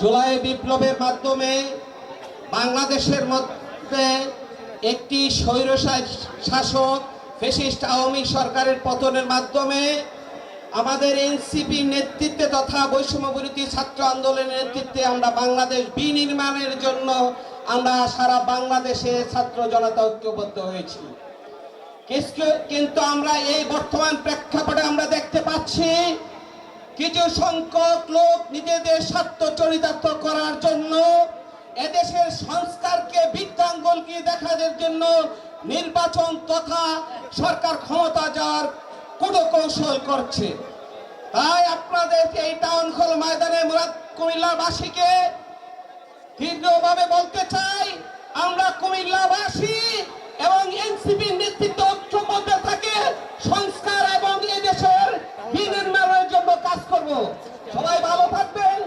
জুলাই বিপ্লবের মাধ্যমে বাংলাদেশের মধ্যে একটি স্বৈর শাসক ফেসিস্ট আওয়ামী সরকারের পতনের মাধ্যমে আমাদের এনসিপি নেতৃত্বে তথা বৈষম্য বিরোধী ছাত্র আন্দোলনের নেতৃত্বে আমরা বাংলাদেশ বিনির্মাণের জন্য আমরা সারা বাংলাদেশে ছাত্র জনতা ঐক্যবদ্ধ হয়েছি। কিন্তু আমরা এই বর্তমান প্রেক্ষাপটে আমরা দেখতে পাচ্ছি কিছু সংখ্যক লোক নিজেদের স্বার্থ চরিতার্থ করার জন্য এদেশের সংস্কারকে বৃদ্ধাঙ্গুলকে দেখানোর জন্য নির্বাচন তথা সরকার ক্ষমতা যাওয়ার কৌশল করছে? তাই আপনাদেরকে এই টাউন হল ময়দানে মুরাদ কুমিল্লাবাসীকে দীর্ঘভাবে বলতে চাই, আমরা কুমিল্লাবাসী এবং এনসিপির নেতৃত্ব ঐক্যবদ্ধ থাকে, সংস্কার এবং এদেশের বিনির্মাণের জন্য কাজ করব।